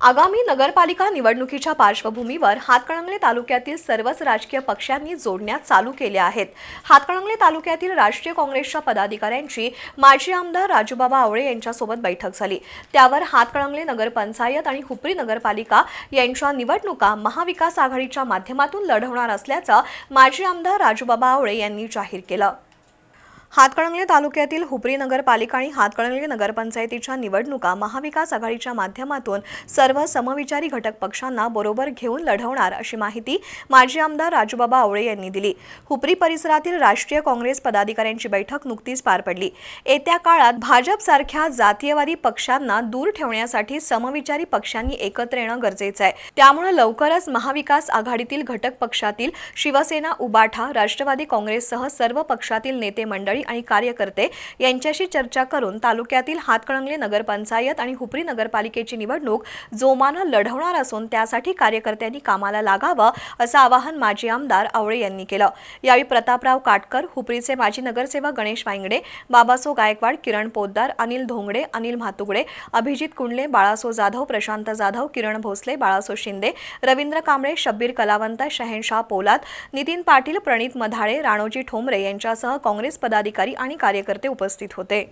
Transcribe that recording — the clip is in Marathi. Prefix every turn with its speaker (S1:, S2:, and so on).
S1: आगामी नगरपालिका निवडणुकीच्या पार्श्वभूमीवर हातकणंगले तालुक्यातील सर्वच राजकीय पक्षांनी जोडण्या चालू केल्या आहेत. हातकणंगले तालुक्यातील राष्ट्रीय काँग्रेसच्या पदाधिकाऱ्यांची माजी आमदार राजूबाबा आवळे यांच्यासोबत बैठक झाली. त्यावर हातकणंगले नगरपंचायत आणि हुपरी नगरपालिका यांच्या निवडणुका महाविकास आघाडीच्या माध्यमातून लढवणार असल्याचं माजी आमदार राजूबाबा आवळे यांनी जाहीर केलं. हातकणंगले तालुक्यातील हुपरी नगरपालिका आणि हातकणंगले नगरपंचायतीच्या निवडणुका महाविकास आघाडीच्या माध्यमातून सर्व समविचारी घटक पक्षांना बरोबर घेऊन लढवणार अशी माहिती माजी आमदार राजूबाबा आवळे यांनी दिली. हुपरी परिसरातील राष्ट्रीय काँग्रेस पदाधिकाऱ्यांची बैठक नुकतीच पार पडली. येत्या काळात भाजपसारख्या जातीयवादी पक्षांना दूर ठेवण्यासाठी समविचारी पक्षांनी एकत्र येणं गरजेचं आहे. त्यामुळे लवकरच महाविकास आघाडीतील घटक पक्षातील शिवसेना उबाठा राष्ट्रवादी काँग्रेससह सर्व पक्षातील नेते मंडळी आणि कार्यकर्ते यांच्याशी चर्चा करून तालुक्यातील हातकणंगले नगरपंचायत आणि हुपरी नगरपालिकेची निवडणूक जोमानं लढवणार असून त्यासाठी कार्यकर्त्यांनी कामाला लागावं असं आवाहन माजी आमदार आवळे यांनी केलं. यावेळी प्रतापराव काटकर हुपरीचे माजी नगरसेवक गणेश वांगडे बाबासो गायकवाड किरण पोद्दार अनिल धोंगडे अनिल म्हातुगडे अभिजित कुंडले बाळासो जाधव प्रशांत जाधव किरण भोसले बाळासो शिंदे रवींद्र कांबळे शब्बीर कलावंत शहेनशाह पोलाद नितीन पाटील प्रणित मधाळे राणोजी ठोंबरे यांच्यासह काँग्रेस पदाधिकारी आणि कार्यकर्ते उपस्थित होते.